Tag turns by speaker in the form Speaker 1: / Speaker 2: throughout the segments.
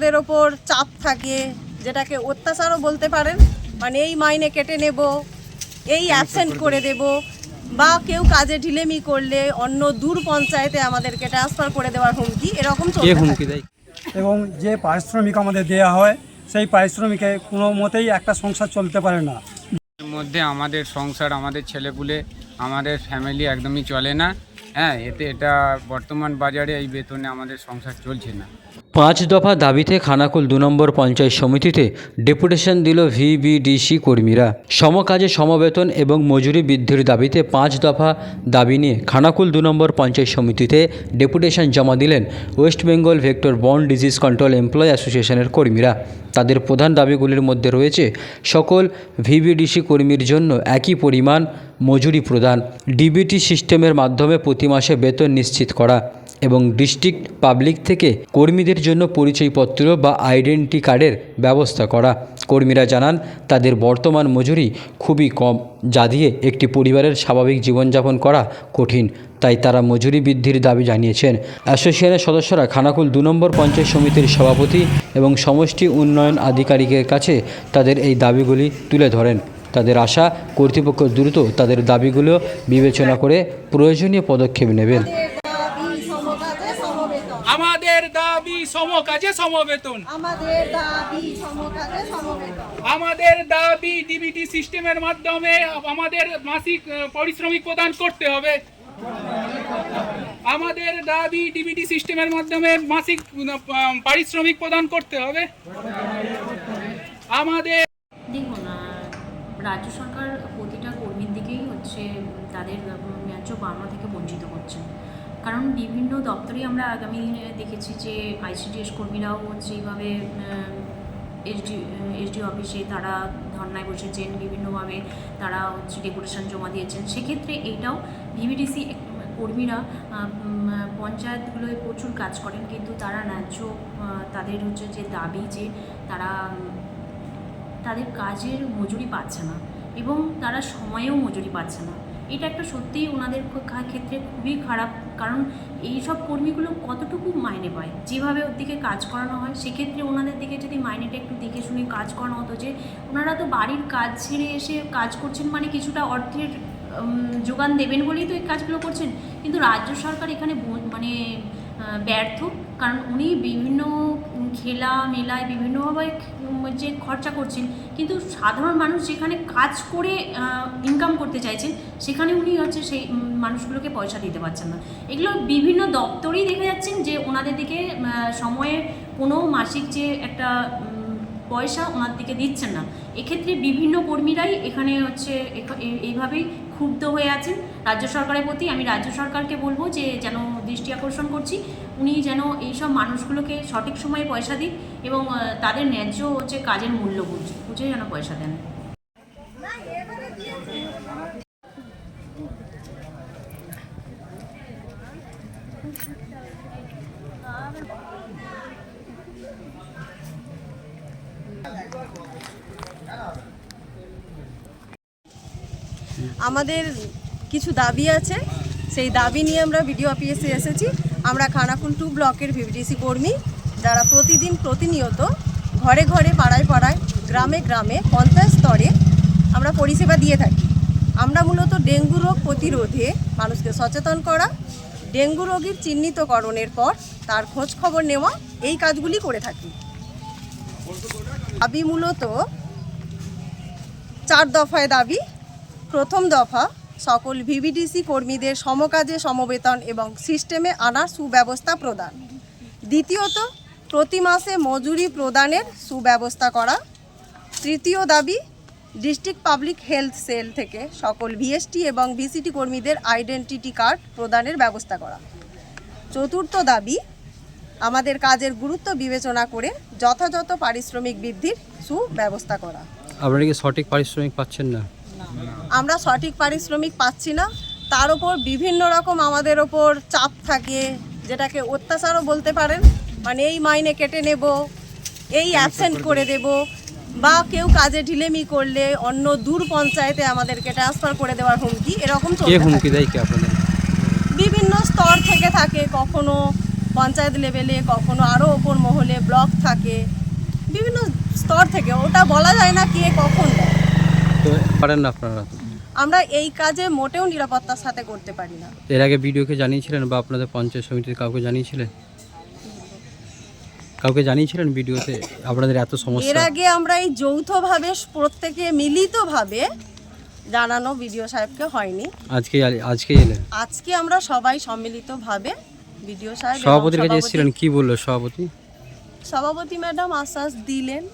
Speaker 1: আমাদের ওপর চাপ থাকে যেটাকে অত্যাচারও বলতে পারেন মানে এই মাইনে কেটে নেব এই অ্যাবসেন্ট করে দেব। বা কেউ কাজে ঢিলেমি করলে অন্য দূর পঞ্চায়েতে আমাদেরকে ট্রান্সফার করে দেওয়ার হুমকি এরকম
Speaker 2: কে
Speaker 1: চলতে
Speaker 2: হুমকি দেয়?
Speaker 3: এবং যে পারিশ্রমিক আমাদের দেওয়া হয় সেই পারিশ্রমিকে কোনো মতেই একটা সংসার চলতে পারে না।
Speaker 4: এর মধ্যে আমাদের সংসার আমাদের ছেলেপুলে আমাদের ফ্যামিলি একদমই চলে না। হ্যাঁ এতে এটা বর্তমান বাজারে এই বেতনে আমাদের সংসার চলছে না।
Speaker 2: পাঁচ দফা দাবিতে খানাকুল দু নম্বর পঞ্চায়েত সমিতিতে ডেপুটেশন দিল ভিবিডিসি কর্মীরা। সমকাজে সমবেতন এবং মজুরি বৃদ্ধির দাবিতে পাঁচ দফা দাবি নিয়ে খানাকুল দু নম্বর পঞ্চায়েত সমিতিতে ডেপুটেশন জমা দিলেন ওয়েস্ট বেঙ্গল ভেক্টর বন্ড ডিজিজ কন্ট্রোল এমপ্লয় অ্যাসোসিয়েশনের কর্মীরা। তাদের প্রধান দাবিগুলির মধ্যে রয়েছে সকল ভিবিডিসি কর্মীর জন্য একই পরিমাণ মজুরি প্রদান, ডিবিটি সিস্টেমের মাধ্যমে প্রতি মাসে বেতন নিশ্চিত করা এবং ডিস্ট্রিক্ট পাবলিক থেকে কর্মীদের জন্য পরিচয়পত্র বা আইডেন্টি কার্ডের ব্যবস্থা করা। কর্মীরা জানান, তাদের বর্তমান মজুরি খুবই কম, যা দিয়ে একটি পরিবারের স্বাভাবিক জীবনযাপন করা কঠিন। তাই তারা মজুরি বৃদ্ধির দাবি জানিয়েছেন। অ্যাসোসিয়েশনের সদস্যরা খানাকুল দু নম্বর পঞ্চায়েত সমিতির সভাপতি এবং সমষ্টি উন্নয়ন আধিকারিকের কাছে তাদের এই দাবিগুলি তুলে ধরেন। তাদের আশা, কর্তৃপক্ষ দ্রুত তাদের দাবিগুলো বিবেচনা করে প্রয়োজনীয় পদক্ষেপ নেবেন
Speaker 5: আমাদের দাবি সমকাজে সমবেতন।
Speaker 1: আমাদের দাবি সমকাজে সমবেতন।
Speaker 5: আমাদের দাবি ডিবিটি সিস্টেমের মাধ্যমে আমাদের মাসিক পারিশ্রমিক প্রদান করতে হবে। আমাদের দাবি ডিবিটি সিস্টেমের মাধ্যমে মাসিক পারিশ্রমিক প্রদান করতে হবে। আমাদের
Speaker 6: দেখুন রাজ্য সরকার প্রতিটা কর্মীর দিকেই হচ্ছে তাদের ন্যায্য পাওনা থেকে বঞ্চিত করছে। কারণ বিভিন্ন দপ্তরে আমরা আগামী দিনে দেখেছি যে আইসিডিএস কর্মীরাও এইভাবে এসডি এসডি অফিসে তারা ধর্নায় বসেছেন, বিভিন্নভাবে তারা হচ্ছে ডেপুটেশন জমা দিয়েছেন। সেক্ষেত্রে এইটাও ভিভিডিসি কর্মীরা পঞ্চায়েতগুলোয় প্রচুর কাজ করেন, কিন্তু তারা ন্যায্য তাদের হচ্ছে যে দাবি যে তারা, তাদের কাজের মজুরি পাচ্ছে না এবং তারা সময়েও মজুরি পাচ্ছে না। এটা একটা সত্যিই ওনাদের ক্ষেত্রে খুবই খারাপ, কারণ এই সব কর্মীগুলো কতটুকু মাইনে পায়? যেভাবে ওর দিকে কাজ করানো হয়, সেক্ষেত্রে ওনাদের দিকে যদি মাইনেটা একটু দেখে শুনে কাজ করানো হতো যে, ওনারা তো বাড়ির কাজ ছেড়ে এসে কাজ করছেন মানে কিছুটা অর্থের যোগান দেবেন বলেই তো এই কাজগুলো করছেন। কিন্তু রাজ্য সরকার এখানে মানে ব্যর্থ। কারণ উনি বিভিন্ন খেলা মেলায় বিভিন্নভাবে যে খরচা করছেন, কিন্তু সাধারণ মানুষ যেখানে কাজ করে ইনকাম করতে চাইছেন, সেখানে উনি হচ্ছে সেই মানুষগুলোকে পয়সা দিতে পারছেন না। এগুলো বিভিন্ন দপ্তরেই দেখা যাচ্ছেন যে ওনাদের দিকে সময়ে কোনো মাসিক যে একটা পয়সা ওনার দিকে দিচ্ছেন না। এক্ষেত্রে বিভিন্ন কর্মীরাই এখানে হচ্ছে এইভাবেই ক্ষুব্ধ হয়ে আছেন। রাজ্য সরকারের প্রতি আমি রাজ্য সরকারকে বলব যে, যেন দৃষ্টি আকর্ষণ করছি। উনি যেন এইসব মানুষগুলোকে সঠিক সময়ে পয়সা দিক এবং তাদের ন্যায্য হচ্ছে কাজের মূল্য বুঝ বুঝে যেন পয়সা দেন।
Speaker 1: আমাদের কিছু দাবি আছে। সেই দাবি নিয়ে আমরা বিডিও অফিসে এসেছি। আমরা খানাকুল টু ব্লকের ভিভিডিসি কর্মী যারা প্রতিদিন প্রতিনিয়ত ঘরে ঘরে, পাড়ায় পাড়ায়, গ্রামে গ্রামে, পঞ্চায়েত স্তরে আমরা পরিষেবা দিয়ে থাকি। আমরা মূলত ডেঙ্গু রোগ প্রতিরোধে মানুষকে সচেতন করা, ডেঙ্গু রোগীর চিহ্নিতকরণের পর তার খোঁজ খবর নেওয়া, এই কাজগুলি করে থাকি। দাবি মূলত চার দফায় দাবি প্রথম দফা সকল ভিভিডিসি কর্মীদের সমকাজে সমবেতন এবং সিস্টেমে আনার সুব্যবস্থা প্রদান। দ্বিতীয়ত, প্রতি মাসে মজুরি প্রদানের সুব্যবস্থা করা। তৃতীয় দাবি, ডিস্ট্রিক্ট পাবলিক হেলথ সেল থেকে সকল ভিএসটি এবং ভিসিটি কর্মীদের আইডেন্টিটি কার্ড প্রদানের ব্যবস্থা করা। চতুর্থ দাবি, আমাদের কাজের গুরুত্ব বিবেচনা করে যথাযথ পারিশ্রমিক বৃদ্ধির সুব্যবস্থা করা।
Speaker 2: আপনারা কি সঠিক পারিশ্রমিক পাচ্ছেন না?
Speaker 1: আমরা সঠিক পারিশ্রমিক পাচ্ছি না। তার ওপর বিভিন্ন রকম আমাদের ওপর চাপ থাকে যেটাকে অত্যাচারও বলতে পারেন। মানে এই মাইনে কেটে নেব এই অ্যাবসেন্ট করে দেব। বা কেউ কাজে ঢিলেমি করলে অন্য দূর পঞ্চায়েতে আমাদেরকে ট্রান্সফার করে দেওয়ার হুমকি এরকম
Speaker 2: হুমকি দেয় কি আপনাদের?
Speaker 1: বিভিন্ন স্তর থেকে থাকে কখনো পঞ্চায়েত লেভেলে কখনো আরও ওপর মহলে ব্লক থাকে। বিভিন্ন স্তর থেকে ওটা বলা যায় না কে কখন দেয়।
Speaker 2: পারেন না আপনারা?
Speaker 1: আমরা এই কাজে মোটেও নিরাপত্তার সাথে করতে পারি না।
Speaker 2: এর আগে ভিডিওকে জানিয়েছিলেন বা আপনাদের পঞ্চায়েত সমিতির কাউকে জানিয়েছিলেন? কাউকে জানিয়েছিলেন ভিডিওতে আপনাদের এত সমস্যা?
Speaker 1: এর আগে আমরা এই যৌথভাবে প্রত্যেকে মিলিতভাবে জানানো বিডিও সাহেবকে হয়নি।
Speaker 2: আজকে আজকে এলেন?
Speaker 1: আজকে আমরা সবাই সম্মিলিতভাবে বিডিও সাহেব
Speaker 2: সভাপতির কাছে
Speaker 1: সভাপতি-
Speaker 2: এসেছিলেন কি বলল সভাপতি?
Speaker 1: সভাপতি ম্যাডাম আশ্বাস দিলেন।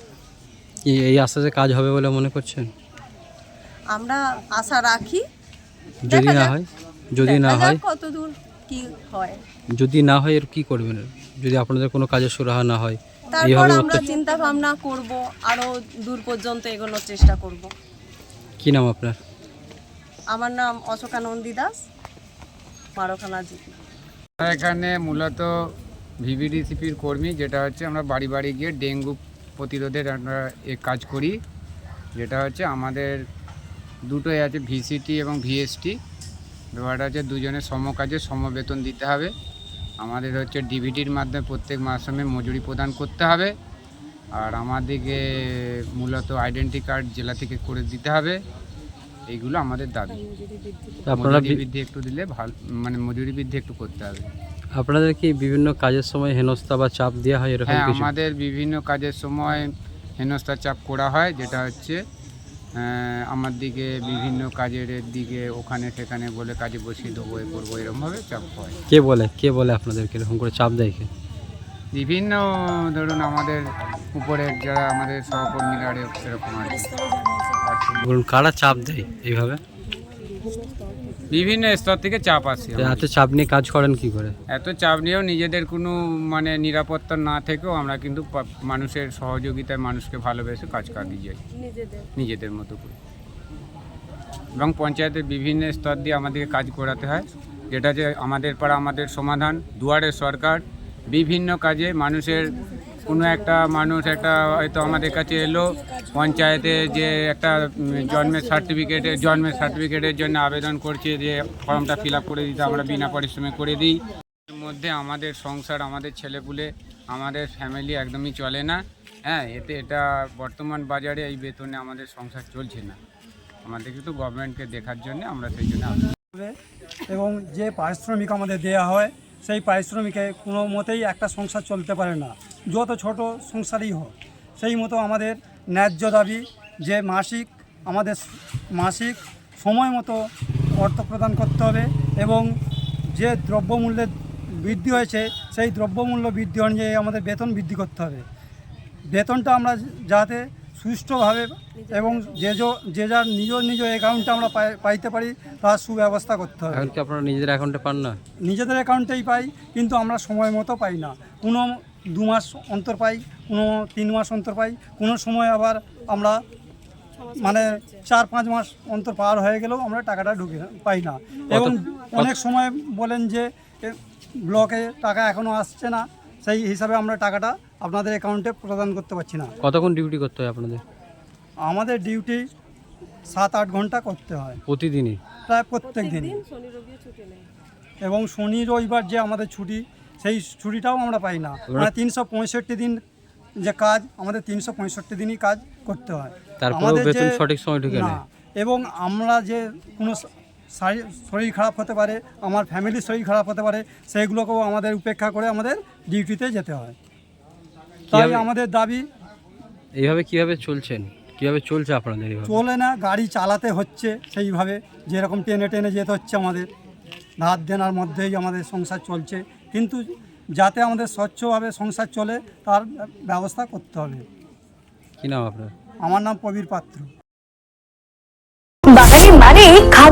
Speaker 2: এই আস্তে কাজ হবে বলে মনে করছেন?
Speaker 1: আমরা আশা রাখি।
Speaker 2: যদি না হয় যদি না হয়।
Speaker 1: যাক কতদূর কি হয়।
Speaker 2: যদি না হয় এর কি করবেন? যদি আপনাদের কোনো কাজের সুরাহা না হয়
Speaker 1: তারপর আমরা চিন্তা ভাবনা করব আরও দূর পর্যন্ত এগোনোর চেষ্টা করব।
Speaker 2: কি নাম আপনার?
Speaker 1: আমার নাম অশোকা নন্দী দাস মারখানা জিপি।
Speaker 4: এখানে মূলত ভিভিডিসিপির কর্মী যেটা হচ্ছে আমরা বাড়ি বাড়ি গিয়ে ডেঙ্গু প্রতিরোধের আমরা এ কাজ করি। যেটা হচ্ছে আমাদের দুটোই আছে ভিসিটি এবং ভিএসটি ব্যাপারটা হচ্ছে দুজনের সমকাজে সমবেতন দিতে হবে। আমাদের হচ্ছে ডিভিডির মাধ্যমে প্রত্যেক মাসে মজুরি প্রদান করতে হবে। আর আমাদেরকে মূলত আইডেন্টি কার্ড জেলা থেকে করে দিতে হবে। এইগুলো আমাদের দাবি।
Speaker 2: আপনারা
Speaker 4: বৃদ্ধি একটু দিলে ভালো মানে মজুরি বৃদ্ধি একটু করতে হবে।
Speaker 2: আপনাদের কি বিভিন্ন কাজের সময় হেনস্থা বা চাপ দেওয়া হয় এরকম
Speaker 4: হ্যাঁ
Speaker 2: কিছু?
Speaker 4: আমাদের বিভিন্ন কাজের সময় হেনস্থা চাপ করা হয় যেটা হচ্ছে আমার দিকে বিভিন্ন কাজের দিকে ওখানে সেখানে বলে কাজে বসিয়ে দেবো এ করব এরকমভাবে চাপ হয়।
Speaker 2: কে বলে? কে বলে আপনাদেরকে এরকম করে চাপ দেয় কে?
Speaker 4: বিভিন্ন ধরুন আমাদের উপরে যারা আমাদের সহকর্মীরা সেরকম এরকম আর কি।
Speaker 2: বলুন কারা চাপ দেয় এইভাবে?
Speaker 4: বিভিন্ন স্তর থেকে চাপ আসে
Speaker 2: এত চাপ নিয়ে কাজ করেন কি করে?
Speaker 4: এত চাপ নিয়েও নিজেদের কোনো মানে নিরাপত্তা না থেকেও আমরা কিন্তু মানুষের সহযোগিতায় মানুষকে ভালোবেসে কাজ কাটিয়ে যাই। নিজেদের। মতো করে। এবং পঞ্চায়েতের বিভিন্ন স্তর দিয়ে আমাদেরকে কাজ করাতে হয় যেটা যে আমাদের পাড়া আমাদের সমাধান দুয়ারে সরকার বিভিন্ন কাজে মানুষের কোনো একটা মানুষ, একটা হয়তো আমাদের কাছে এলো, পঞ্চায়েতে যে একটা জন্মের সার্টিফিকেটে জন্মের সার্টিফিকেটের জন্য আবেদন করছে যে ফর্মটা ফিল করে দিতে আমরা বিনা পরিশ্রমে করে দিই। এর মধ্যে আমাদের সংসার, আমাদের ছেলেপুলে, আমাদের ফ্যামিলি একদমই চলে না। হ্যাঁ এতে এটা বর্তমান বাজারে এই বেতনে আমাদের সংসার চলছে না। আমাদের কিন্তু গভর্নমেন্টকে দেখার জন্য আমরা সেই জন্য
Speaker 3: এবং যে পারিশ্রমিক আমাদের দেয়া হয়, সেই পারিশ্রমিকে কোনো মতেই একটা সংসার চলতে পারে না। যত ছোট সংসারই হোক সেই মতো আমাদের ন্যায্য দাবি যে মাসিক আমাদের মাসিক সময় মতো অর্থ প্রদান করতে হবে এবং যে দ্রব্যমূল্যের বৃদ্ধি হয়েছে সেই দ্রব্যমূল্য বৃদ্ধি অনুযায়ী আমাদের বেতন বৃদ্ধি করতে হবে। বেতনটা আমরা যাতে সুষ্ঠুভাবে এবং যে যো- যে যার নিজ নিজ অ্যাকাউন্টে আমরা পাই- পাইতে পারি তার সুব্যবস্থা করতে হবে।
Speaker 2: এখন কি আপনারা নিজেদের অ্যাকাউন্টে পান না?
Speaker 3: নিজেদের অ্যাকাউন্টেই পাই কিন্তু আমরা সময় মতো পাই না। কোনো দু মাস অন্তর পাই কোনো তিন মাস অন্তর পাই কোনো সময় আবার আমরা মানে চার পাঁচ মাস অন্তর পার হয়ে গেলেও আমরা টাকাটা ঢুকে পাই না। এবং অনেক সময় বলেন যে এ, ব্লকে টাকা এখনও আসছে না সেই হিসাবে আমরা টাকাটা আপনাদের অ্যাকাউন্টে প্রদান করতে পারছি না।
Speaker 2: কতক্ষণ ডিউটি করতে হয় আপনাদের?
Speaker 3: আমাদের ডিউটি সাত আট ঘণ্টা করতে হয়।
Speaker 2: প্রতিদিনই?
Speaker 3: প্রায় প্রত্যেক দিন। এবং শনি রবিবার যে আমাদের ছুটি সেই ছুটিটাও আমরা পাই না। মানে তিনশো পঁয়ষট্টি দিন যে কাজ আমাদের তিনশো পঁয়ষট্টি দিনই কাজ করতে হয়। আমাদের যে-
Speaker 2: সঠিক সময় ঢুকে
Speaker 3: না। এবং আমরা যে কোনো শরীর খারাপ হতে পারে আমার ফ্যামিলির শরীর খারাপ হতে পারে সেইগুলোকেও আমাদের উপেক্ষা করে আমাদের ডিউটিতে যেতে হয়। তাই আমাদের দাবি
Speaker 2: এইভাবে কীভাবে চলছেন? কীভাবে চলছে আপনাদের
Speaker 3: চলে না গাড়ি চালাতে হচ্ছে সেইভাবে যেরকম টেনে টেনে যেতে হচ্ছে আমাদের। ধার দেনার মধ্যেই আমাদের সংসার চলছে কিন্তু যাতে আমাদের স্বচ্ছভাবে সংসার চলে তার ব্যবস্থা করতে হবে।
Speaker 2: কি নাম আপনার?
Speaker 3: আমার নাম প্রবীর পাত্র।
Speaker 7: বাঙালি মানে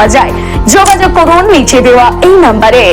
Speaker 7: পাওয়া যায়। যোগাযোগ করুন নিচে দেওয়া এই নাম্বারে।